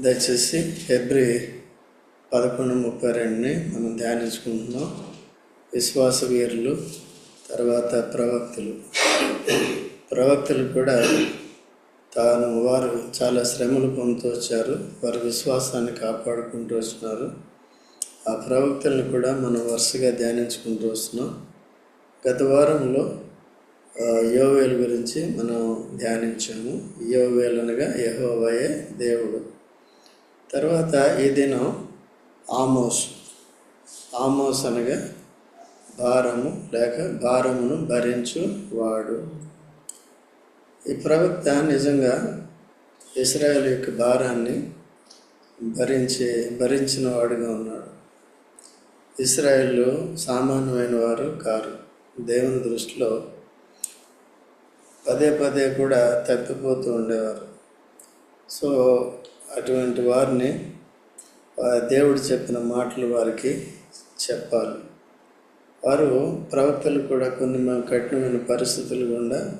దయచేసి ఫిబ్రవరి పదకొండు ముప్పై రెండుని మనం ధ్యానించుకుంటున్నాం. విశ్వాస వీరులు తర్వాత ప్రవక్తలు. ప్రవక్తలు కూడా తాను వారు చాలా శ్రమలు పొందుతూ వచ్చారు వారి విశ్వాసాన్ని కాపాడుకుంటూ వచ్చినారు. ఆ ప్రవక్తలను కూడా మనం వరుసగా ధ్యానించుకుంటూ వస్తున్నాం. గత వారంలో యోవేలు గురించి మనం ధ్యానించాము. యోవేలు అనగా యహోవయే దేవుడు. తర్వాత ఈ దినం ఆమోస్. ఆమోస్ అనగా భారము లేక భారమును భరించు వాడు ఈ ప్రవక్త నిజంగా ఇస్రాయల్ యొక్క భారాన్ని భరించి భరించిన వాడుగా ఉన్నాడు. ఇస్రాయల్లో సామాన్యమైన వారు కారు. దేవుని దృష్టిలో పదే పదే కూడా తప్పిపోతూ ఉండేవారు. సో అటువంటి వారిని దేవుడు చెప్పిన మాటలు వారికి చెప్పాలి. వారు ప్రవక్తలు కూడా కొన్ని కఠినమైన పరిస్థితులు గుండా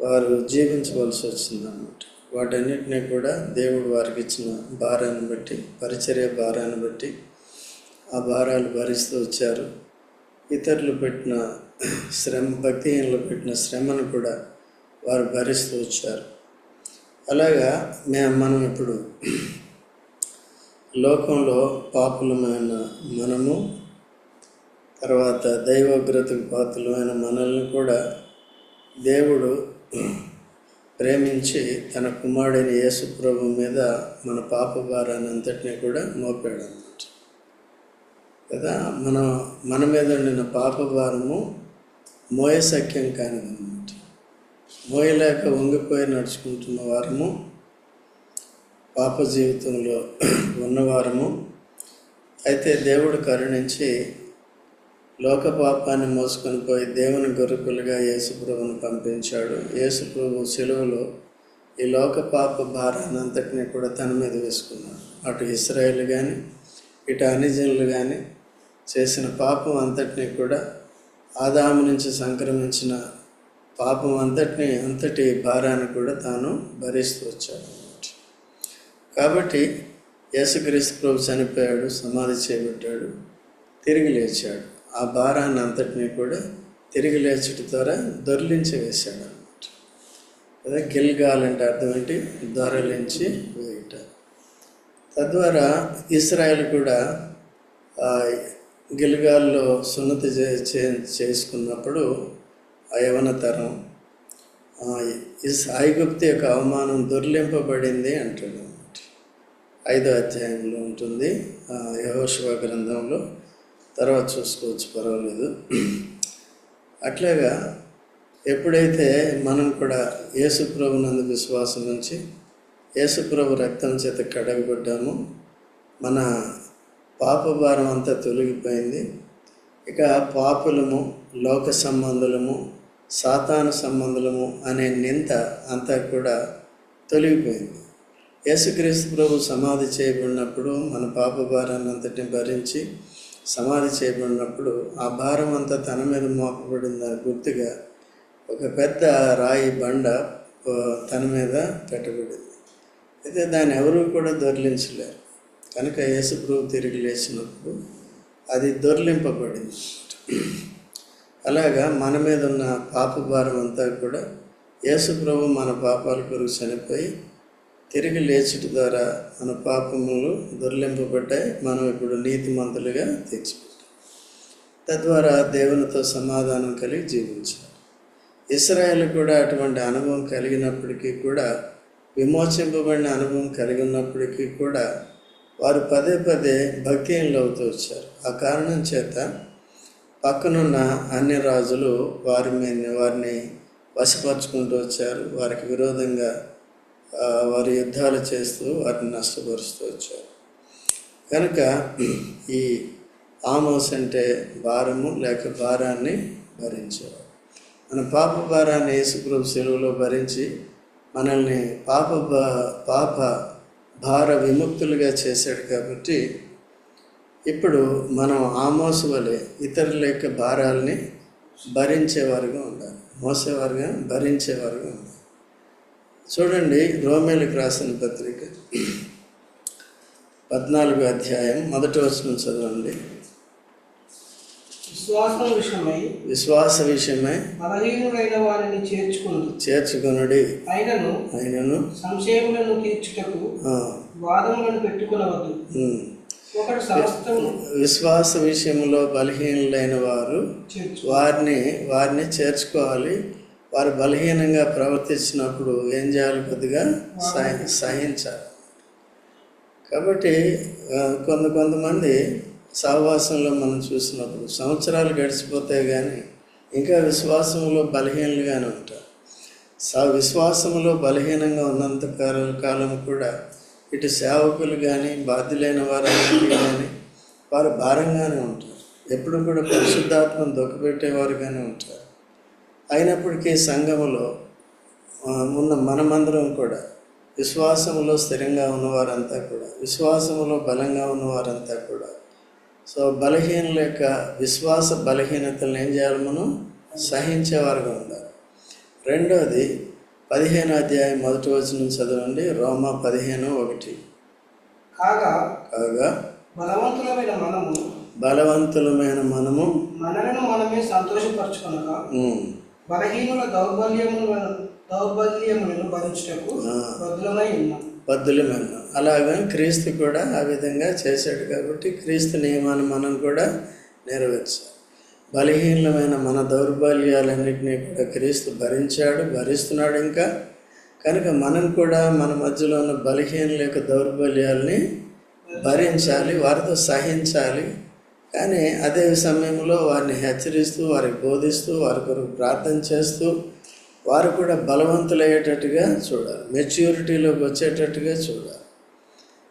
వారు జీవించవలసి వచ్చిందన్నమాట. వాటన్నిటినీ కూడా దేవుడు వారికి ఇచ్చిన భారాన్ని బట్టి పరిచర్య భారాన్ని బట్టి ఆ భారాలు భరిస్తూ వచ్చారు. ఇతరులు పెట్టిన శ్రమ భక్తిహీనులు పెట్టిన శ్రమను కూడా వారు భరిస్తూ వచ్చారు. అలాగా మేము మనం ఇప్పుడు లోకంలో పాపులమైన మనము తర్వాత దైవోగ్రతకు పాత్రలమైన మనల్ని కూడా దేవుడు ప్రేమించి తన కుమారుడైన యేసు ప్రభు మీద మన పాప భారాన్ని అంతటినీ కూడా మోపాడు అన్నమాట. కదా? మన మన మీద ఉండిన పాప భారము మోయసఖ్యం కానిదన్నమాట మోయలేక వంగిపోయి నడుచుకుంటున్న వారము పాప జీవితంలో ఉన్నవారము అయితే దేవుడు కరుణించి లోక పాపాన్ని మోసుకొని పోయి దేవుని గొర్రెపిల్లగా యేసుప్రభుని పంపించాడు. యేసుప్రభు సెలవులో ఈ లోక పాప భారాన్ని అంతటినీ కూడా తన మీద వేసుకున్నాడు. అటు ఇస్రాయేల్ కానీ ఇటు అనిజనులు కానీ చేసిన పాపం అంతటినీ కూడా ఆదాము నుంచి సంక్రమించిన పాపం అంతటిని అంతటి భారాన్ని కూడా తాను భరిస్తూ వచ్చాడు అన్నమాట. కాబట్టి యేసుక్రీస్తు ప్రభు చనిపోయాడు సమాధి చేయబడ్డాడు తిరిగి లేచాడు. ఆ భారాన్ని అంతటినీ కూడా తిరిగి లేచట ద్వారా దొర్లించి వేశాడు అన్నమాట. అదే గిల్గాల్ అంటే అర్థం ఏంటి? దొరలించి వేయట. తద్వారా ఇస్రాయల్ కూడా గిల్గాల్లో సున్నతి చే- చేసుకున్నప్పుడు ఆ యవన తరం యొక్క అవమానం దుర్లింపబడింది అంటాడు అన్నమాట. ఐదో అధ్యాయంలో ఉంటుంది. యహోశివ గ్రంథంలో. తర్వాత చూసుకోవచ్చు పర్వాలేదు. అట్లాగా ఎప్పుడైతే మనం కూడా యేసుప్రభు ప్రభునందు విశ్వాసం నుంచి యేసుప్రభు రక్తం చేత కడగబడ్డామో మన పాప భారం అంతా తొలగిపోయింది. ఇక పాపులము లోక సంబంధులము సాతాను సంబంధము అనే నింద అంతా కూడా తొలగిపోయింది. యేసుక్రీస్తు ప్రభు సమాధి చేయబడినప్పుడు మన పాప భారాన్ని అంతటిని భరించి సమాధి చేయబడినప్పుడు ఆ భారం అంతా తన మీద మోపబడింది గుర్తుగా ఒక పెద్ద రాయి బండ తన మీద పెట్టబడింది. అయితే దాన్ని ఎవరూ కూడా దొర్లించలేరు. కనుక యేసు ప్రభు తిరిగి లేచినప్పుడు అది దొర్లింపబడింది. అలాగా మన మీద ఉన్న పాప భారం అంతా కూడా యేసు ప్రభు మన పాపాల కొరకు చనిపోయి తిరిగి లేచుట ద్వారా మన పాపములు దుర్లింపబడ్డాయి. మనం ఇప్పుడు నీతిమంతులుగా తీర్చిపెట్టాం. తద్వారా దేవునితో సమాధానం కలిగి జీవించాలి. ఇస్రాయేల్ కూడా అటువంటి అనుభవం కలిగినప్పటికీ కూడా విమోచింపబడిన అనుభవం కలిగి ఉన్నప్పటికీ కూడా వారు పదే పదే భక్తిహీనులు అవుతూ వచ్చారు. ఆ కారణం చేత పక్కనున్న అన్ని రాజులు వారి మీద వారిని వశపరుచుకుంటూ వచ్చారు. వారికి విరోధంగా వారి యుద్ధాలు చేస్తూ వారిని నష్టపరుస్తూ వచ్చారు. కనుక ఈ ఆమోస్ అంటే భారము లేక భారాన్ని భరించేవారు. మన పాప భారాన్ని యేసుప్రభు సెలవులో భరించి మనల్ని పాప పాప భార విముక్తులుగా చేశాడు కాబట్టి ఇప్పుడు మనం ఆమోసు వలె ఇతరుల యొక్క భారాల్ని భరించేవారుగా ఉండాలి. మోసేవారుగా భరించేవారుగా ఉండాలి. చూడండి రోమేలకు రాసిన పత్రిక పద్నాలుగు అధ్యాయం మొదటి వచనం చదవండి. విశ్వాసం విషయమై విశ్వాస విషయమై బలహీనుడైన వారిని చేర్చుకుంది చేర్చుకొనుడి. అయినను ఆయనను సంశయములను తీర్చుటకు వాదములను పెట్టుకునవద్దు. విశ్వాస విషయంలో బలహీనులైన వారు వారిని వారిని చేర్చుకోవాలి. వారు బలహీనంగా ప్రవర్తించినప్పుడు ఏం చేయాలి కొద్దిగా? సహి సహించాలి. కాబట్టి కొంత కొంతమంది సహవాసంలో మనం చూసినప్పుడు సంవత్సరాలు గడిచిపోతాయి కానీ ఇంకా విశ్వాసంలో బలహీనలుగానే ఉంటారు. స విశ్వాసంలో బలహీనంగా ఉన్నంత కాల- కాలం కూడా ఇటు సేవకులు కానీ బాధ్యులైన వారు కానీ వారు భారంగానే ఉంటారు. ఎప్పుడు కూడా పరిశుద్ధాత్మను దొక్కబెట్టేవారుగానే ఉంటారు. అయినప్పటికీ సంఘములో ఉన్న మనమందరం కూడా విశ్వాసంలో స్థిరంగా ఉన్నవారంతా కూడా విశ్వాసంలో బలంగా ఉన్నవారంతా కూడా సో బలహీనుల యొక్క విశ్వాస బలహీనతలను ఏం చేయాలి మనం? సహించేవారుగా ఉండాలి. రెండవది పదిహేను అధ్యాయం మొదటి వచనం చదవండి. రోమా పదిహేను ఒకటి. కాగా కాగా బలవంతులమైన మనము బలవంతులమైన మనము మనలను మనమే సంతోషపరచుకొనగా ఉమ్, బలహీనుల దౌర్బల్యములను దౌర్బల్యములను భరించుటకు ఉన్నాం. బద్దులమైన అలాగా క్రీస్తు కూడా ఆ విధంగా చేశాడు కాబట్టి క్రీస్తు నియమాన్ని మనం కూడా నెరవేర్చాలి. బలహీనమైన మన దౌర్బల్యాలన్నింటినీ కూడా క్రీస్తు భరించాడు భరిస్తున్నాడు ఇంకా. కనుక మనం కూడా మన మధ్యలో ఉన్న బలహీనల యొక్క దౌర్బల్యాల్ని భరించాలి వారితో సహించాలి. కానీ అదే సమయంలో వారిని హెచ్చరిస్తూ వారికి బోధిస్తూ వారి కొరకు ప్రార్థన చేస్తూ వారు కూడా బలవంతులయ్యేటట్టుగా చూడాలి మెచ్యూరిటీలోకి వచ్చేటట్టుగా చూడాలి.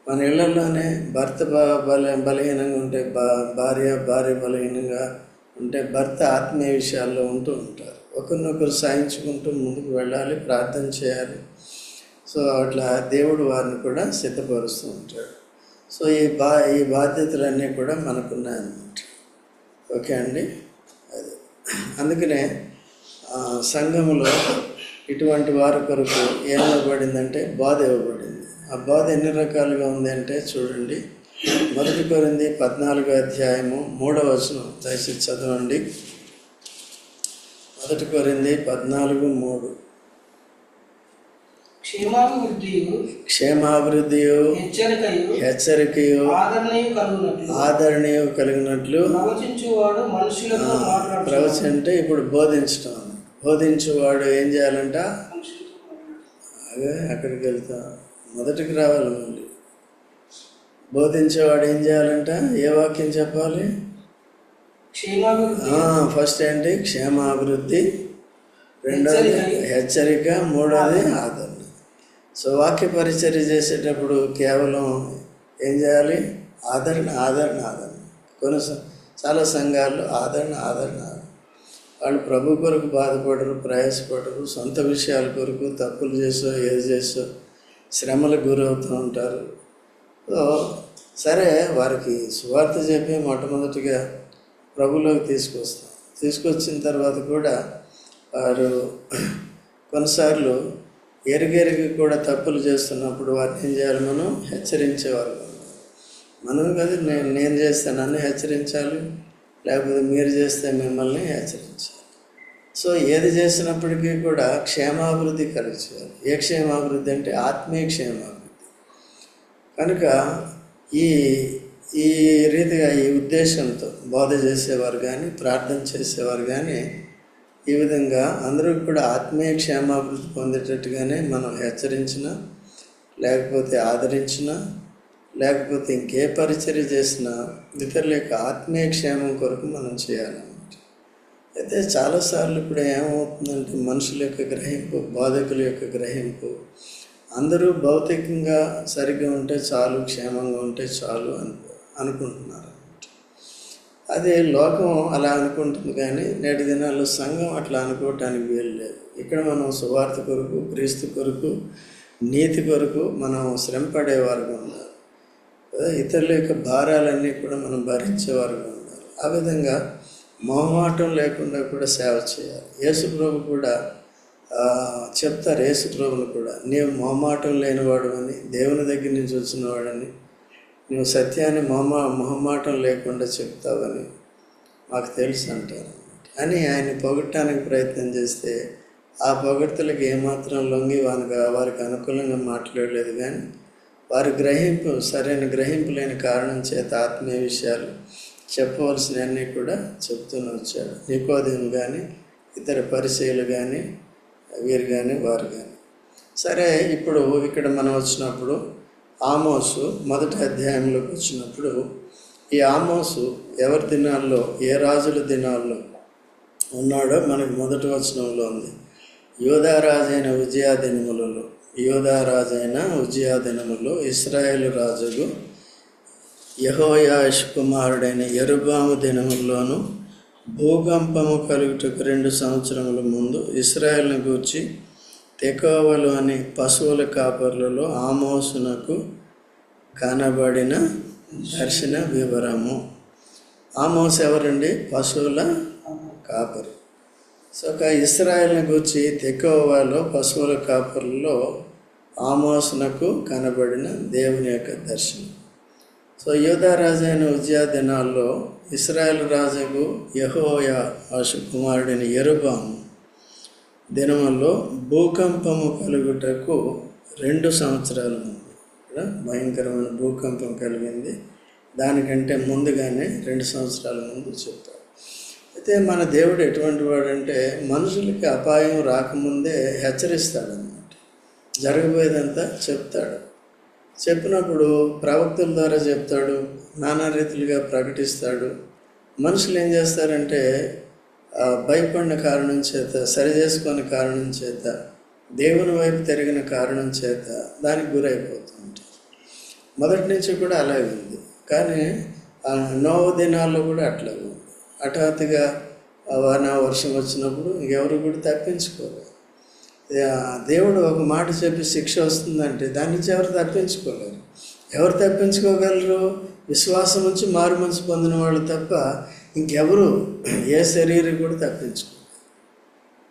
మన ఇళ్ళలోనే భర్త బల బలహీనంగా ఉంటే బా భార్య భార్య బలహీనంగా అంటే భర్త ఆత్మీయ విషయాల్లో ఉంటూ ఉంటారు. ఒకరినొకరు సాయించుకుంటూ ముందుకు వెళ్ళాలి ప్రార్థన చేయాలి. సో అట్లా దేవుడు వారిని కూడా సిద్ధపరుస్తూ ఉంటాడు. సో ఈ బా ఈ బాధ్యతలన్నీ కూడా మనకున్నాయన్నమాట. ఓకే అండి? అది. అందుకనే సంఘంలో సంఘములో ఇటువంటి వారి కొరకు ఏమివ్వబడిందంటే బాధ ఇవ్వబడింది. ఆ బాధ ఎన్ని రకాలుగా ఉంది అంటే చూడండి. మొదటి కొరింది పద్నాలుగో అధ్యాయము మూడవ వచనం. దయచేసి చదవండి. మొదటి కొరింది పద్నాలుగు మూడు. క్షేమాభివృద్ధియు హెచ్చరికయు హెచ్చరికయు ఆదరణయు కలుగునట్లు ప్రవచన అంటే ఇప్పుడు బోధించటం. బోధించేవాడు ఏం చేయాలంట. అదే అక్కడికి వెళ్తా. మొదటికి రావాలి మళ్ళీ. బోధించేవాడు ఏం చేయాలంట ఏ వాక్యం చెప్పాలి? ఫస్ట్ ఏంటి? క్షేమాభివృద్ధి. రెండవది హెచ్చరిక. మూడవది ఆదరణ. సో వాక్య పరిచర్య చేసేటప్పుడు కేవలం ఏం చేయాలి? ఆదరణ ఆదరణ ఆదరణ. కొన్ని చాలా సంఘాల్లో ఆదరణ ఆదరణ ఆదరణ. వాళ్ళు ప్రభు కొరకు బాధపడరు ప్రయాసపడరు సొంత విషయాల కొరకు తప్పులు చేసో ఏది చేసో శ్రమలకు గురవుతూ ఉంటారు. సో సరే వారికి సువార్త చెప్పి మొట్టమొదటిగా ప్రభులోకి తీసుకొస్తాం. తీసుకొచ్చిన తర్వాత కూడా వారు కొన్నిసార్లు ఎరిగెరిగి కూడా తప్పులు చేస్తున్నప్పుడు వారిని ఏం చేయాలి మనం? హెచ్చరించేవారు. మనం కదా నేను నేను చేస్తే నన్ను హెచ్చరించాలి లేకపోతే మీరు చేస్తే మిమ్మల్ని హెచ్చరించాలి. సో ఏది చేసినప్పటికీ కూడా క్షేమాభివృద్ధి కలిగి చేయాలి. ఏ క్షేమాభివృద్ధి అంటే ఆత్మీయ క్షేమాభివృద్ధి. కనుక ఈ ఈ రీతిగా ఈ ఉద్దేశంతో బోధ చేసేవారు కానీ ప్రార్థన చేసేవారు కానీ ఈ విధంగా అందరూ కూడా ఆత్మీయ క్షేమాభివృద్ధి పొందేటట్టుగానే మనం హెచ్చరించిన లేకపోతే ఆదరించిన లేకపోతే ఇంకే పరిచర్య చేసినా ఇతరుల యొక్క ఆత్మీయ క్షేమం కొరకు మనం చేయాలన్నమాట. అయితే చాలాసార్లు ఇప్పుడు ఏమవుతుందంటే మనుషుల యొక్క గ్రహింపు బోధకుల యొక్క గ్రహింపు అందరూ భౌతికంగా సరిగ్గా ఉంటే చాలు క్షేమంగా ఉంటే చాలు అను అనుకుంటున్నారు అదే లోకం అలా అనుకుంటుంది కానీ నేటి దినాల్లో సంఘం అట్లా అనుకోవటానికి వీలు లేదు. ఇక్కడ మనం సువార్త కొరకు క్రీస్తు కొరకు నీతి కొరకు మనం శ్రమ ఉన్నారు ఉండాలి. ఇతరుల యొక్క భారాలన్నీ కూడా మనం భరించేవారుగా ఉండాలి. ఆ విధంగా మొహమాటం లేకుండా కూడా సేవ చేయాలి. యేసు ప్రభు కూడా చెప్తారు యేసు ప్రభులు కూడా నీవు మొహమాటం లేనివాడు అని దేవుని దగ్గర నుంచి వచ్చినవాడని నువ్వు సత్యాన్ని మొహమా మొహమాటం లేకుండా చెప్తావని మాకు తెలుసు అంటారు. అని ఆయన పొగట్టడానికి ప్రయత్నం చేస్తే ఆ పొగడ్తలకు ఏమాత్రం లొంగి వానికి వారికి అనుకూలంగా మాట్లాడలేదు కానీ వారి గ్రహింపు సరైన గ్రహింపు లేని కారణం చేత ఆత్మీయ విషయాలు చెప్పవలసినవన్నీ కూడా చెప్తూనే వచ్చాడు. నికోదేం కానీ ఇతర పరిచయలు కానీ వీరు కానీ వారు కానీ సరే ఇప్పుడు ఇక్కడ మనం వచ్చినప్పుడు ఆమోసు మొదటి అధ్యాయంలోకి వచ్చినప్పుడు ఈ ఆమోసు ఎవరి దినాల్లో ఏ రాజుల దినాల్లో ఉన్నాడో మనకు మొదటి వచనంలో ఉంది. యోధారాజైన విజయా దినములలో యోధారాజైన విజయా దినములో ఇస్రాయేల్ రాజుకు యహోయాష్ కుమారుడైన ఎరుబాము దినముల్లోనూ భూకంపము కలుగుటకు రెండు సంవత్సరముల ముందు ఇస్రాయల్ని గూర్చి తెకోవలోని పశువుల కాపర్లలో ఆమోసునకు కనబడిన దర్శన వివరము. ఆమోస్ ఎవరండి? పశువుల కాపరి. సో ఒక ఇస్రాయేల్ని గూర్చి తెకోవాలో పశువుల కాపర్లలో ఆమోసునకు కనబడిన దేవుని యొక్క దర్శనం. సో యోధారాజైన రాజు అయిన దినాల్లో ఇస్రాయేల్ రాజుకు యహోయా ఆశు కుమారుడైన ఎరుబాము దినముల్లో భూకంపము కలుగుటకు రెండు సంవత్సరాల ముందు ఇక్కడ భయంకరమైన భూకంపం కలిగింది. దానికంటే ముందుగానే రెండు సంవత్సరాల ముందు చెప్తారు. అయితే మన దేవుడు ఎటువంటి వాడంటే మనుషులకి అపాయం రాకముందే హెచ్చరిస్తాడనమాట జరగబోయేదంతా చెప్తాడు. చెప్పినప్పుడు ప్రవక్తల ద్వారా చెప్తాడు నానా రీతిలుగా ప్రకటిస్తాడు. మనుషులు ఏం చేస్తారంటే ఆ, భయపడిన కారణం చేత సరి చేసుకునే కారణం చేత దేవుని వైపు తిరిగిన కారణం చేత దానికి గురైపోతుంటారు మొదటి నుంచి కూడా అలాగే ఉంది. కానీ ఆ నోవ దినాల్లో కూడా అట్లాగే ఉంది. హఠాత్తుగా వాన వర్షం వచ్చినప్పుడు ఎవరు కూడా తప్పించుకోలేదు దేవుడు ఒక మాట చెప్పి శిక్ష వస్తుందంటే దాని నుంచి ఎవరు తప్పించుకోలేరు ఎవరు తప్పించుకోగలరు? విశ్వాసం నుంచి మారు మనసు పొందిన వాళ్ళు తప్ప ఇంకెవరు ఏ శరీరం కూడా తప్పించుకోలేరు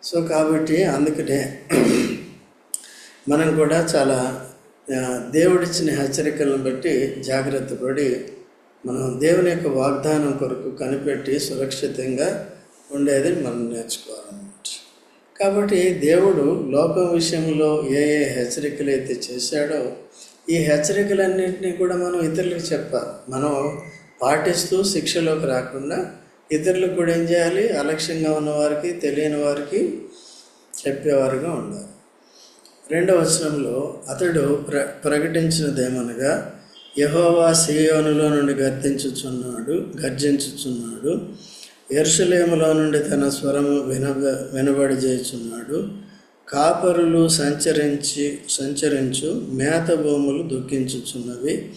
సో కాబట్టి అందుకనే మనం కూడా చాలా దేవుడిచ్చిన హెచ్చరికలను బట్టి జాగ్రత్త పడి మనం దేవుని యొక్క వాగ్దానం కొరకు కనిపెట్టి సురక్షితంగా ఉండేది మనం నేర్చుకోవాలి. కాబట్టి దేవుడు లోకం విషయంలో ఏ ఏ హెచ్చరికలు అయితే చేశాడో ఈ హెచ్చరికలన్నింటినీ కూడా మనం ఇతరులకు చెప్పాలి. మనం పాటిస్తూ శిక్షలోకి రాకుండా ఇతరులకు కూడా ఏం చేయాలి? అలక్ష్యంగా ఉన్న వారికి తెలియని వారికి చెప్పేవారుగా ఉండాలి. రెండవ వచనంలో అతడు ప్ర ప్రకటించినదేమనగా యహోవా సియోనులో నుండి గర్తించుచున్నాడు గర్జించుచున్నాడు. ఎరుసలేములో నుండి తన స్వరము వినబ వినబడి చేస్తున్నాడు కాపరులు సంచరించి సంచరించు మేత భూములు దుఃఖించుచున్నవి.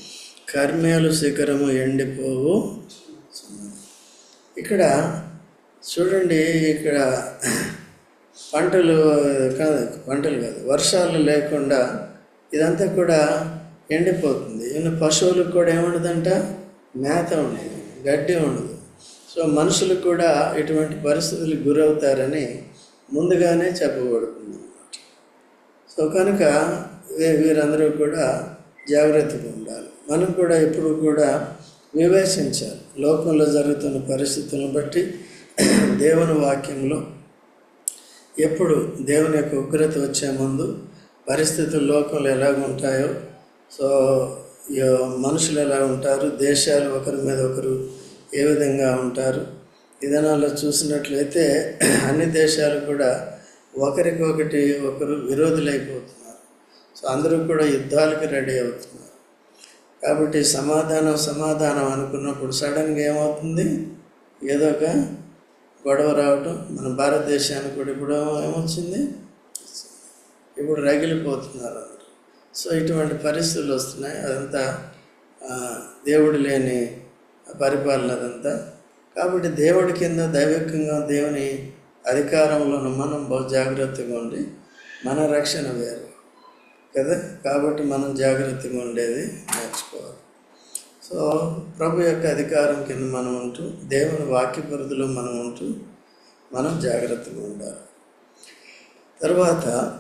కర్మేలు శిఖరము ఎండిపోవు. ఇక్కడ చూడండి ఇక్కడ పంటలు కాదు పంటలు కాదు వర్షాలు లేకుండా ఇదంతా కూడా ఎండిపోతుంది. పశువులకు కూడా ఏముండదంట? మేత ఉండదు గడ్డి ఉండదు. సో మనుషులు కూడా ఇటువంటి పరిస్థితులకు గురవుతారని ముందుగానే చెప్పబడుతుంది అన్నమాట. సో కనుక వీరందరూ కూడా జాగ్రత్తగా ఉండాలి. మనం కూడా ఎప్పుడు కూడా వివేచించాలి. లోకంలో జరుగుతున్న పరిస్థితులను బట్టి దేవుని వాక్యంలో ఎప్పుడు దేవుని యొక్క ఉగ్రత వచ్చే ముందు పరిస్థితులు లోకంలో ఎలాగ ఉంటాయో సో మనుషులు ఎలా ఉంటారు దేశాలు ఒకరి మీద ఒకరు ఏ విధంగా ఉంటారు? విధానాల్లో చూసినట్లయితే అన్ని దేశాలు కూడా ఒకరికొకటి ఒకరు విరోధులైపోతున్నారు. సో అందరూ కూడా యుద్ధాలకి రెడీ అవుతున్నారు. కాబట్టి సమాధానం సమాధానం అనుకున్నప్పుడు సడన్గా ఏమవుతుంది? ఏదో ఒక గొడవ రావటం మన భారతదేశానికి కూడా ఇప్పుడు ఏమొచ్చింది? ఇప్పుడు రగిలిపోతున్నారు అందరు. సో ఇటువంటి పరిస్థితులు వస్తున్నాయి. అదంతా దేవుడు లేని పరిపాలన అదంతా కాబట్టి దేవుడి కింద దైవికంగా దేవుని అధికారంలో మనం బహు జాగ్రత్తగా ఉండి మన రక్షణ వేరు. కదా? కాబట్టి మనం జాగ్రత్తగా ఉండేది నేర్చుకోవాలి. సో ప్రభు యొక్క అధికారం కింద మనం ఉంటూ దేవుని వాక్య పరిధిలో మనం ఉంటూ మనం జాగ్రత్తగా ఉండాలి. తర్వాత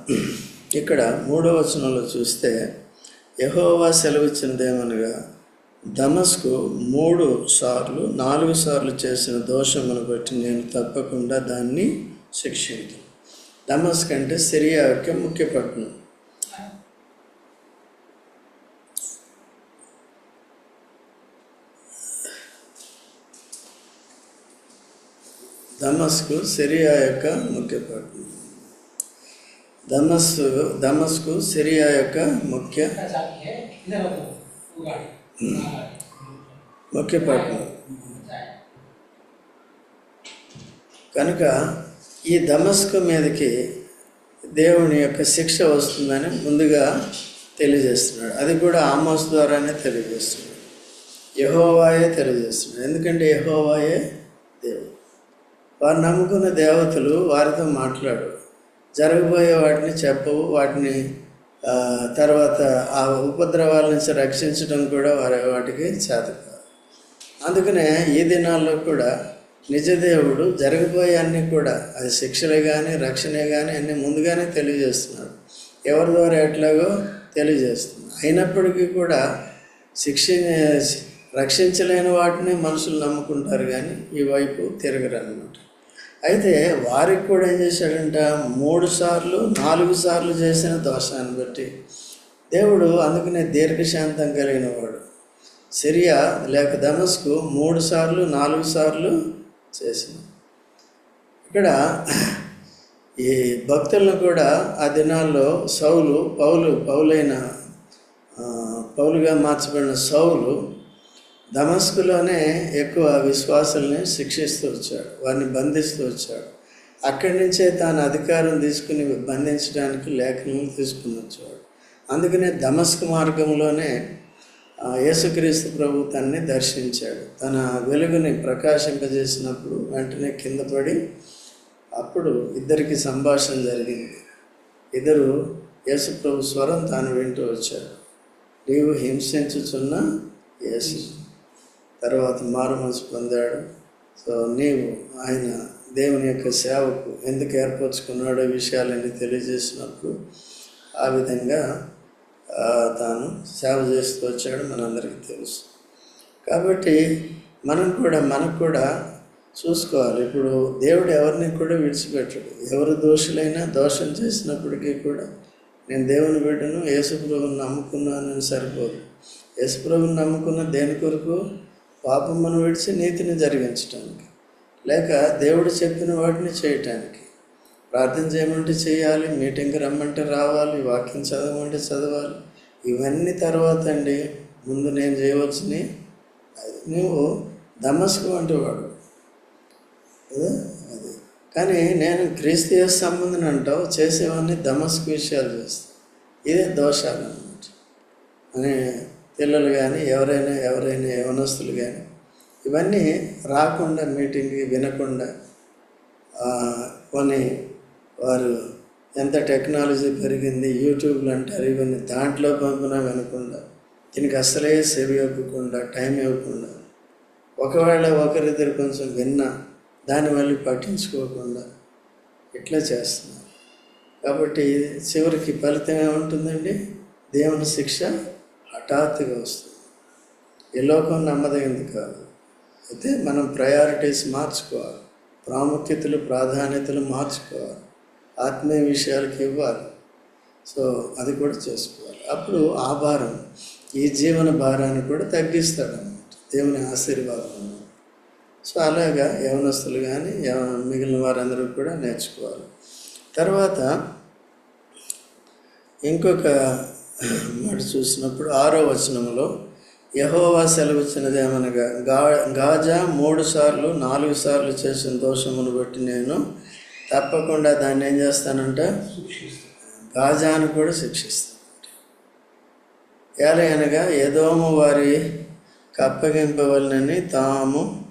ఇక్కడ మూడవ వచనంలో చూస్తే యహోవా సెలవిచ్చినదేమనగా దమస్కు మూడు సార్లు నాలుగు సార్లు చేసిన దోషమును బట్టి నేను తప్పకుండా దాన్ని శిక్షించు దమస్క్ అంటే సిరియా యొక్క ముఖ్య పట్టణం. దమస్కు సిరియా యొక్క ముఖ్య పట్టణం. దమస్కు దమస్కు సిరియా యొక్క ముఖ్య ఒకే పార్ట్నర్. కనుక ఈ ధమస్కు మీదకి దేవుని యొక్క శిక్ష వస్తుందని ముందుగా తెలియజేస్తున్నాడు. అది కూడా ఆమోస్ ద్వారానే తెలియజేస్తున్నాడు. యహోవాయే తెలియజేస్తున్నాడు. ఎందుకంటే యహోవాయే దేవుడు. వారు నమ్ముకున్న దేవతలు వారితో మాట్లాడు జరగబోయే వాటిని చెప్పవు వాటిని తర్వాత ఆ ఉపద్రవాల నుంచి రక్షించడం కూడా వారి వాటికి చేత. అందుకనే ఈ దినాల్లో కూడా నిజదేవుడు జరగబోయే అన్నీ కూడా అది శిక్షలే కానీ రక్షణే కానీ అన్నీ ముందుగానే తెలియజేస్తున్నాడు. ఎవరి ద్వారా ఎట్లాగో తెలియజేస్తుంది అయినప్పటికీ కూడా శిక్ష రక్షించలేని వాటిని మనుషులు నమ్ముకుంటారు కానీ ఈ వైపు తిరగరు అన్నమాట అయితే వారికి కూడా ఏం చేశాడంట? మూడు సార్లు నాలుగు సార్లు చేసిన దోషాన్ని బట్టి. దేవుడు అందుకనే దీర్ఘశాంతం కలిగిన వాడు. సిరియా లేక దమస్కు మూడు సార్లు నాలుగు సార్లు చేసిన. ఇక్కడ ఈ భక్తులను కూడా ఆ దినాల్లో సౌలు పౌలు పౌలైన పౌలుగా మార్చబడిన సౌలు దమస్కులోనే ఎక్కువ విశ్వాసుల్ని శిక్షిస్తూ వచ్చాడు వారిని బంధిస్తూ వచ్చాడు. అక్కడి నుంచే తాను అధికారం తీసుకుని బంధించడానికి లేఖనం తీసుకుని వచ్చాడు అందుకనే దమస్క్ మార్గంలోనే యేసుక్రీస్తు ప్రభు తన్ని దర్శించాడు. తన వెలుగుని ప్రకాశింపజేసినప్పుడు వెంటనే కింద పడి అప్పుడు ఇద్దరికి సంభాషణ జరిగింది. ఇద్దరు యేసు ప్రభు స్వరం తాను వింటూ వచ్చాడు నీవు హింసించుచున్న యేసు. తర్వాత మారుమనసు పొందాడు. సో నీవు ఆయన దేవుని యొక్క సేవకు ఎందుకు ఏర్పరచుకున్నాడో విషయాలన్నీ తెలియజేసినప్పుడు ఆ విధంగా తాను సేవ చేస్తూ వచ్చాడు మనందరికీ తెలుసు. కాబట్టి మనం కూడా మనకు కూడా చూసుకోవాలి. ఇప్పుడు దేవుడు ఎవరిని కూడా విడిచిపెట్టడు. ఎవరు దోషులైనా దోషం చేసినప్పటికీ కూడా నేను దేవుని బిడ్డను యేసుప్రభుని నమ్ముకున్నానని సరిపోదు. యేసుప్రభుని నమ్ముకున్న దేని కొరకు? పాపమును విడిచి నీతిని జరిగించటానికి లేక దేవుడు చెప్పిన వాటిని చేయటానికి. ప్రార్థన చేయమంటే చేయాలి మీటింగ్కి రమ్మంటే రావాలి వాక్యం చదవమంటే చదవాలి. ఇవన్నీ తర్వాత అండి. ముందు నేను చేయవలసినవి నువ్వు దమస్కు వంటి వాడు. కదా? అది. కానీ నేను క్రీస్తీయ సంబంధం అంటావు చేసేవన్నీ దమస్కు విషయాలు చేస్తాను ఇదే దోషాలు అన్నమాట. అని పిల్లలు కానీ ఎవరైనా ఎవరైనా యవనస్తులు కానీ ఇవన్నీ రాకుండా మీటింగ్కి వినకుండా కొని కొన్ని వారు ఎంత టెక్నాలజీ పెరిగింది యూట్యూబ్లు అంటారు ఇవన్నీ దాంట్లో పంపినా వినకుండా దీనికి అసలే సెవి ఇవ్వకుండా టైం ఇవ్వకుండా ఒకవేళ ఒకరిద్దరు కొంచెం విన్నా దాన్ని మళ్ళీ పట్టించుకోకుండా ఇట్లా చేస్తున్నారు. కాబట్టి చివరికి ఫలితం ఏముంటుందండి? దేవుని శిక్ష హఠాత్తుగా వస్తుంది. ఈ లోకం నమ్మదగింది కాదు. అయితే మనం ప్రయారిటీస్ మార్చుకోవాలి. ప్రాముఖ్యతలు ప్రాధాన్యతలు మార్చుకోవాలి. ఆత్మీయ విషయాలకి ఇవ్వాలి. సో అది కూడా చేసుకోవాలి. అప్పుడు ఆ భారం ఈ జీవన భారాన్ని కూడా తగ్గిస్తాడు దేవుని ఆశీర్వాదం. సో అలాగా యవనస్తులు కానీ యవ- మిగిలిన వారందరూ కూడా నేర్చుకోవాలి. తర్వాత ఇంకొక మాట చూసినప్పుడు ఆరో వచనంలో యహోవా సెలవిచ్చినదేమనగా గా గాజా మూడు సార్లు నాలుగు సార్లు చేసిన దోషమును బట్టి నేను తప్పకుండా దాన్ని ఏం చేస్తానంట గాజాను కూడా శిక్షిస్తాను. ఏలయనగా ఏదోము వారి కప్పగింపవలనని తాము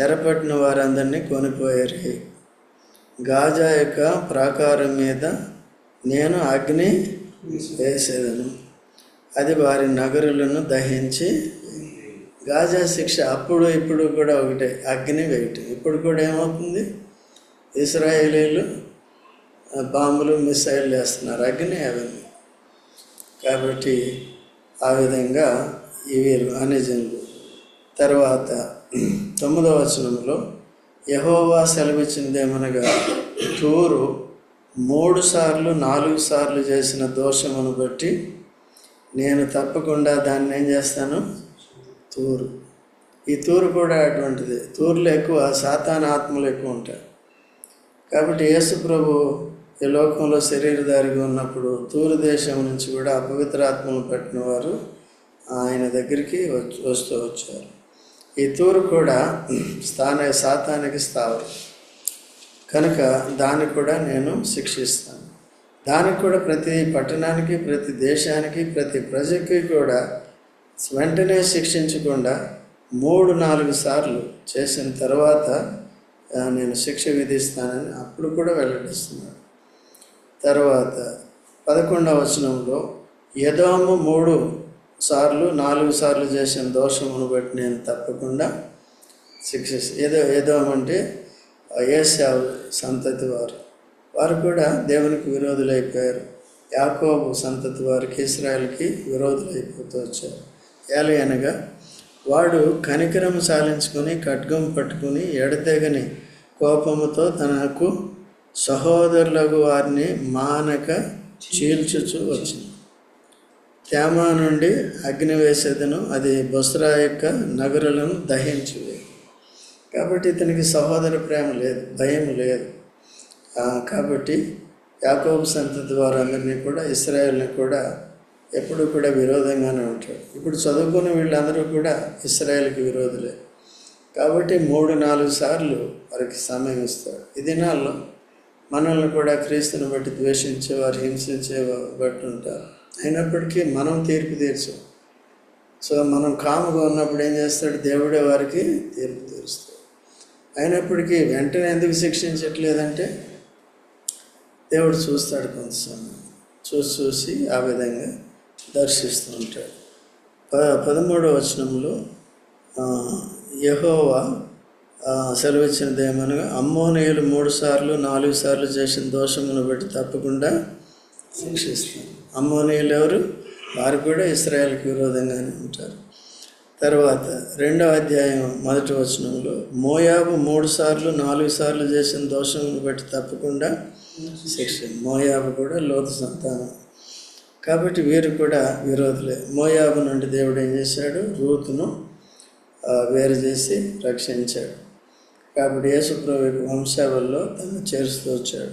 చెరపట్టిన వారందరినీ కొనిపోయారు. గాజా యొక్క ప్రాకారం మీద నేను అగ్ని వేసేదను. అది వారి నగరులను దహించి గాజా శిక్ష అప్పుడు ఇప్పుడు కూడా ఒకటే అగ్ని వేయటం ఇప్పుడు కూడా ఏమవుతుంది? ఇస్రాయేలీలు బాంబులు మిసైల్ వేస్తున్నారు. అగ్ని అవన్నీ. కాబట్టి ఆ విధంగా ఇవి వీరు అనిజనులు తర్వాత తొమ్మిదవ వచనంలో యహోవా సెలవిచ్చిందేమనగా తూరు మూడు సార్లు నాలుగు సార్లు చేసిన దోషమును బట్టి నేను తప్పకుండా దాన్ని ఏం చేస్తాను? తూరు. ఈ తూరు కూడా అటువంటిది. తూరులో ఎక్కువ సాతాన ఆత్మలు ఎక్కువ ఉంటాయి. కాబట్టి యేసు ప్రభు ఈ లోకంలో శరీరధారిగా ఉన్నప్పుడు తూరు దేశం నుంచి కూడా అపవిత్ర ఆత్మలు పట్టిన వారు ఆయన దగ్గరికి వస్తూ వచ్చారు. ఈ తూరు కూడా స్థాన సాతానికి స్థావరం. కనుక దాన్ని కూడా నేను శిక్షిస్తాను. దానికి కూడా ప్రతి పట్టణానికి ప్రతి దేశానికి ప్రతి ప్రజకి కూడా వెంటనే శిక్షించకుండా మూడు నాలుగు సార్లు చేసిన తర్వాత నేను శిక్ష విధిస్తానని అప్పుడు కూడా వెల్లడిస్తున్నాడు తర్వాత పదకొండవ వచనంలో యదోము మూడు సార్లు నాలుగు సార్లు చేసిన దోషమును బట్టి నేను తప్పకుండా శిక్షిస్తాను ఏదో ఏదోమంటే అంటే ఏసావు సంతతి వారు. వారు కూడా దేవునికి విరోధులైపోయారు. యాకోబు సంతతి వారికి ఇస్రాయల్కి విరోధులైపోతూ వచ్చారు. ఎలా అనగా వాడు కనికరం సాలించుకొని ఖడ్గం పట్టుకుని ఎడతెగని కోపముతో తనకు సహోదరులకు వారిని మానక చీల్చుచు వచ్చింది. తేమ నుండి అగ్ని వేసేదను అది బొస్రా యొక్క నగరులను దహించివే. కాబట్టి ఇతనికి సహోదర ప్రేమ లేదు భయం లేదు. కాబట్టి యాకోబు సంతతి వారందరినీ కూడా ఇస్రాయల్ని కూడా ఎప్పుడు కూడా విరోధంగానే ఉంటాడు. ఇప్పుడు చదువుకున్న వీళ్ళందరూ కూడా ఇస్రాయల్కి విరోధులే. కాబట్టి మూడు నాలుగు సార్లు వారికి సమయం ఇస్తాడు. ఈ దినాల్లో మనల్ని కూడా క్రీస్తుని బట్టి ద్వేషించేవారు హింసించేవారు బట్టి ఉంటారు. అయినప్పటికీ మనం తీర్పు తీర్చాం. సో మనం కాముగా ఉన్నప్పుడు ఏం చేస్తాడు? దేవుడే వారికి తీర్పు తీరుస్తాడు. అయినప్పటికీ వెంటనే ఎందుకు శిక్షించట్లేదంటే దేవుడు చూస్తాడు కొంత సమయం చూసి చూసి ఆ విధంగా దర్శిస్తూ ఉంటాడు. ప పదమూడవ వచనంలో యహోవా యెహోవా ఆ, ఏమనగా అమ్మోనీయులు మూడు సార్లు నాలుగు సార్లు చేసిన దోషమును బట్టి తప్పకుండా శిక్షిస్తాను అమ్మోనీయులు ఎవరు? వారు కూడా ఇస్రాయల్కి విరోధంగానే ఉంటారు. తర్వాత రెండవ అధ్యాయం మొదటి వచనంలో మోయాబు మూడు సార్లు నాలుగు సార్లు చేసిన దోషం బట్టి తప్పకుండా శిక్ష. మోయాబు కూడా లోతు సంతానం. కాబట్టి వీరు కూడా విరోధులే. మోయాబు నుండి దేవుడు ఏం చేశాడు? రూతును వేరు చేసి రక్షించాడు. కాబట్టి యేసుప్రభు వంశావల్లో తను చేరుస్తూ వచ్చాడు.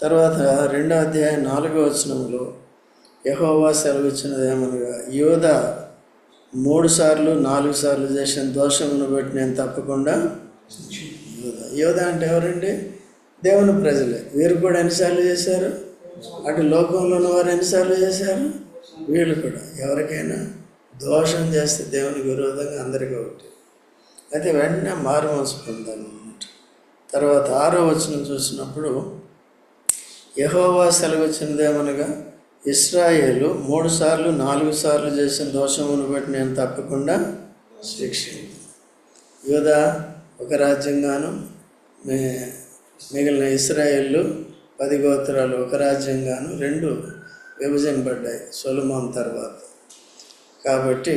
తర్వాత రెండో అధ్యాయం నాలుగో వచనంలో యహోవా సెలవిచ్చినది ఏమనగా యోధ మూడు సార్లు నాలుగు సార్లు చేసిన దోషమును బట్టి నేను తప్పకుండా యోధ అంటే ఎవరండి? దేవుని ప్రజలే. వీరు కూడా ఎన్నిసార్లు చేశారు? అటు లోకంలో ఉన్న వారు ఎన్నిసార్లు చేశారు? వీళ్ళు కూడా. ఎవరికైనా దోషం చేస్తే దేవునికి విరోధంగా అందరికీ ఒకటి. అయితే వెంటనే మారు మనసు పొందాలన్నమాట తర్వాత ఆరో వచనం చూసినప్పుడు యహోవా సెలవిచ్చినదేమనగా ఇస్రాయేలు మూడు సార్లు నాలుగు సార్లు చేసిన దోషమును బట్టి నేను తప్పకుండా శిక్షించాను. యోధా ఒక రాజ్యంగాను మే మిగిలిన ఇస్రాయేళ్ళు పది గోత్రాలు ఒక రాజ్యంగాను రెండు విభజింపబడ్డాయి సొలమోన్ తర్వాత. కాబట్టి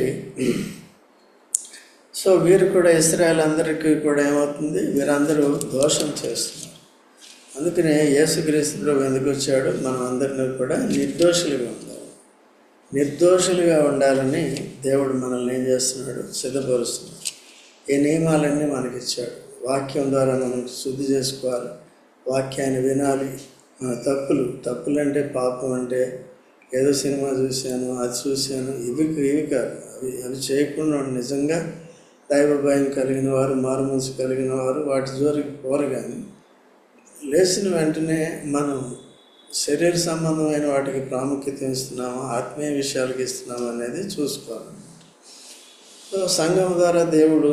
సో వీరు కూడా ఇస్రాయల్ అందరికీ కూడా ఏమవుతుంది? వీరందరూ దోషం చేస్తున్నారు. అందుకనే యేసుక్రీస్తు ప్రభు ఎందుకు వచ్చాడు? మనం అందరినీ కూడా నిర్దోషులుగా ఉండాలి. నిర్దోషులుగా ఉండాలని దేవుడు మనల్ని ఏం చేస్తున్నాడు? సిద్ధపరుస్తున్నాడు. ఈ నియమాలన్నీ మనకి ఇచ్చాడు వాక్యం ద్వారా మనం శుద్ధి చేసుకోవాలి. వాక్యాన్ని వినాలి. మన తప్పులు తప్పులు అంటే పాపం అంటే ఏదో సినిమా చూశాను అది చూశాను ఇవి ఇవి కాదు. అవి అవి చేయకుండా నిజంగా దైవ భయం కలిగిన వారు మారుమనసు కలిగిన వారు వాటి జోరికి పోరు కానీ లేచిన వెంటనే మనం శరీర సంబంధమైన వాటికి ప్రాముఖ్యత ఇస్తున్నామా ఆత్మీయ విషయాలకి ఇస్తున్నాము అనేది చూసుకోవాలి. సో సంఘం ద్వారా దేవుడు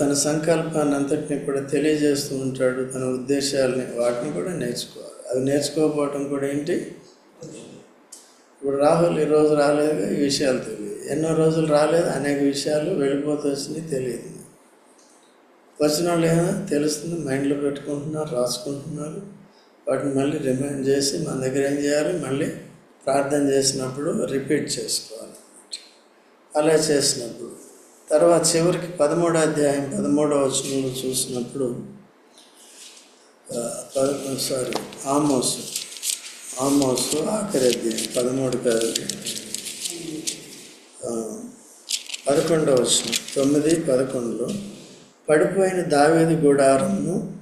తన సంకల్పాన్ని అంతటిని కూడా తెలియజేస్తూ ఉంటాడు తన ఉద్దేశాలని వాటిని కూడా నేర్చుకోవాలి. అవి నేర్చుకోకపోవటం కూడా ఏంటి? ఇప్పుడు రాహుల్ ఈ రోజు రాలేదు ఈ విషయాలు తెలియదు. ఎన్నో రోజులు రాలేదు అనేక విషయాలు వెళ్ళిపోతూ వచ్చినాయి తెలియదు. వచ్చిన వాళ్ళు ఏమో తెలుస్తుంది మైండ్లో పెట్టుకుంటున్నారు రాసుకుంటున్నారు. వాటిని మళ్ళీ రిమైండ్ చేసి మన దగ్గర ఏం చేయాలి? మళ్ళీ ప్రార్థన చేసినప్పుడు రిపీట్ చేసుకోవాలి. అలా చేసినప్పుడు. తర్వాత చివరికి పదమూడో అధ్యాయం పదమూడవ వచనంలో చూసినప్పుడు సారీ ఆమోసు. ఆమోసు ఆఖరి అధ్యాయం పదమూడు కాదు. ఆ, పదకొండవ వచనం తొమ్మిది పదకొండులో పడిపోయిన దావేది గుడారమును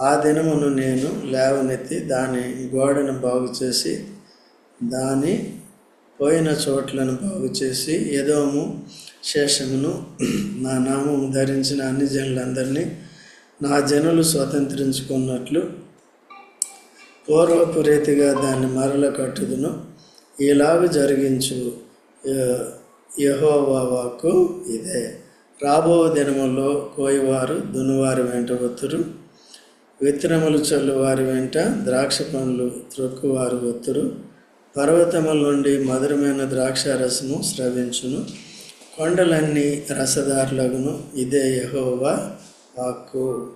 ఆ దినమును నేను లేవనెత్తి దాని గోడను బాగు చేసి దాని పోయిన చోట్లను బాగు చేసి ఏదోము శేషమును నా నామము ధరించిన అన్ని జనులందరినీ నా జనులు స్వతంత్రించుకున్నట్లు పూర్వపు రీతిగా దాన్ని మరల కట్టుదును. ఇలాగ జరిగించు యహోవాకు ఇదే. రాబో దినముల్లో కోయవారు దున్నువారి వెంట ఒత్తురు. విత్తనములు చల్లువారి వెంట ద్రాక్ష పండ్లు త్రొక్కువారు ఒత్తురు. పర్వతముల నుండి మధురమైన ద్రాక్ష రసము స్రవించును. కొండలన్నీ రసదారులగును. ఇదే యెహోవా వాక్కు.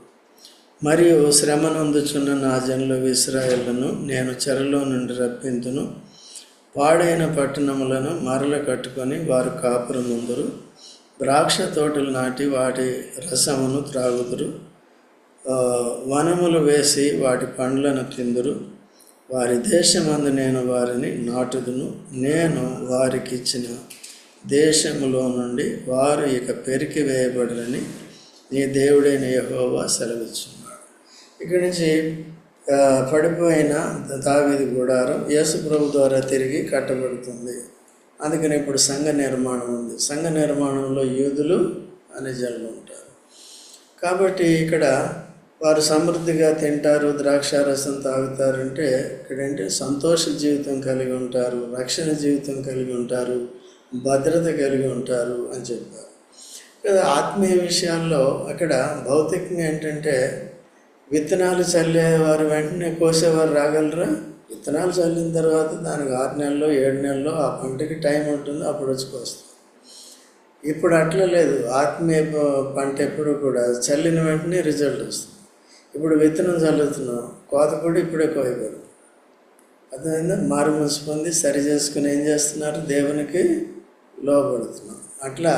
మరియు శ్రమనందుచున్న నా జనుల ఇస్రాయేళ్ళను నేను చెరలో నుండి రప్పింతును. పాడైన పట్టణములను మరల కట్టుకొని వారు కాపురం ముందురు ద్రాక్ష తోటలు నాటి వాటి రసమును త్రాగుదురు. వనములు వేసి వాటి పండ్లను తిందురు. వారి దేశమందు నేను వారిని నాటుదును. నేను వారికి ఇచ్చిన దేశములో నుండి వారు ఇక పెరికి వేయబడరని నీ దేవుడైన యహోవా సెలవిచ్చున్నాడు. ఇక్కడి నుంచి పడిపోయిన దావిది గుడారం యేసు ప్రభు ద్వారా తిరిగి కట్టబడుతుంది. అందుకని ఇప్పుడు సంఘ నిర్మాణం ఉంది. సంఘ నిర్మాణంలో యూదులు అనే జనులు ఉంటారు. కాబట్టి ఇక్కడ వారు సమృద్ధిగా తింటారు ద్రాక్షారసం తాగుతారంటే ఇక్కడంటే సంతోష జీవితం కలిగి ఉంటారు రక్షణ జీవితం కలిగి ఉంటారు భద్రత కలిగి ఉంటారు అని చెప్పారు. కదా ఆత్మీయ విషయాల్లో అక్కడ భౌతికంగా ఏంటంటే విత్తనాలు చల్లేవారు వెంటనే కోసేవారు రాగలరా? విత్తనాలు చల్లిన తర్వాత దానికి ఆరు నెలలు ఏడు నెలల్లో ఆ పంటకి టైం ఉంటుంది అప్పుడు వచ్చి కోస్తారు ఇప్పుడు అట్లా లేదు. ఆత్మీయ పంట ఎప్పుడు కూడా చల్లిన వెంటనే రిజల్ట్ వస్తుంది. ఇప్పుడు విత్తనం చల్లుతున్నాం కోత కూడా ఇప్పుడే కోయబడు అర్థమైందా? మారు మనసు సరి చేసుకుని ఏం చేస్తున్నారు? దేవునికి లోపడుతున్నాం అట్లా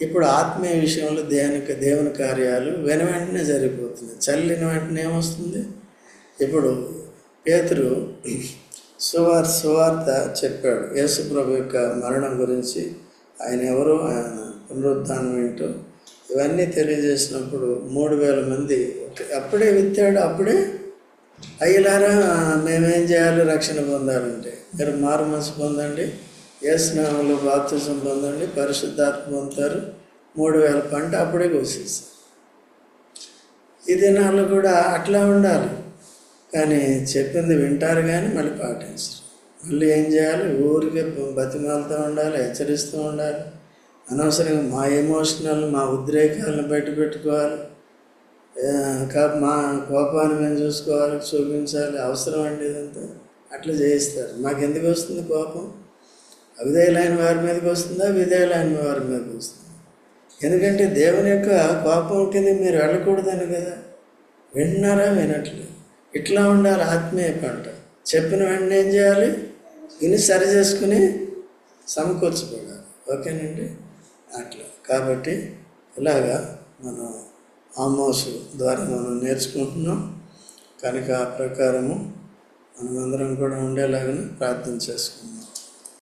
ఇప్పుడు ఆత్మీయ విషయంలో దేవునికి దేవుని కార్యాలు వెన వెంటనే జరిగిపోతున్నాయి. చల్లిన వెంటనే ఏమొస్తుంది? ఇప్పుడు పేతురు సువార్ సువార్త చెప్పాడు. యేసుప్రభు యొక్క మరణం గురించి ఆయన ఎవరు? ఆయన పునరుద్ధానం ఏంటో ఇవన్నీ తెలియజేసినప్పుడు మూడు వేల మంది అప్పుడే విత్తాడు అప్పుడే అయ్యలారా మేమేం చేయాలి? రక్షణ పొందాలంటే. మీరు మారు మనసు పొందండి. ఏ స్నామంలో బాప్తిజం పొందండి. పరిశుద్ధాత్మ పొందుతారు. మూడు వేల పంట అప్పుడే కోసేస్తారు. ఈ దినాల్లో కూడా అట్లా ఉండాలి. కానీ చెప్పింది వింటారు కానీ మళ్ళీ పాటించరు. మళ్ళీ ఏం చేయాలి? ఊరికే బతిమాలుతూ ఉండాలి హెచ్చరిస్తూ ఉండాలి. అనవసరంగా మా ఎమోషనల్ మా ఉద్రేకాలను బయట పెట్టుకోవాలి. మా కోపాన్ని మేము చూసుకోవాలి చూపించాలి. అవసరం అండి ఇదంతా. అట్లా చేయిస్తారు. మాకు ఎందుకు వస్తుంది కోపం? అవిధేయులైన వారి మీదకి వస్తుందా? విధేయులైన వారి మీదకి వస్తుంది? ఎందుకంటే దేవుని యొక్క కోపం కింద మీరు వెళ్ళకూడదని కదా. వింటున్నారా వినట్లేదు? ఇట్లా ఉండాలి? ఆత్మీయ పంట చెప్పిన వెంటనే ఏం చేయాలి? విని సరి చేసుకుని సమకూర్చుకోవాలి. ఓకేనండి? అట్లా. కాబట్టి ఇలాగా మనం ఆమోసు ద్వారా మనం నేర్చుకుంటున్నాం. కనుక ఆ ప్రకారము మనమందరం కూడా ఉండేలాగా ప్రార్థన చేసుకుందాం.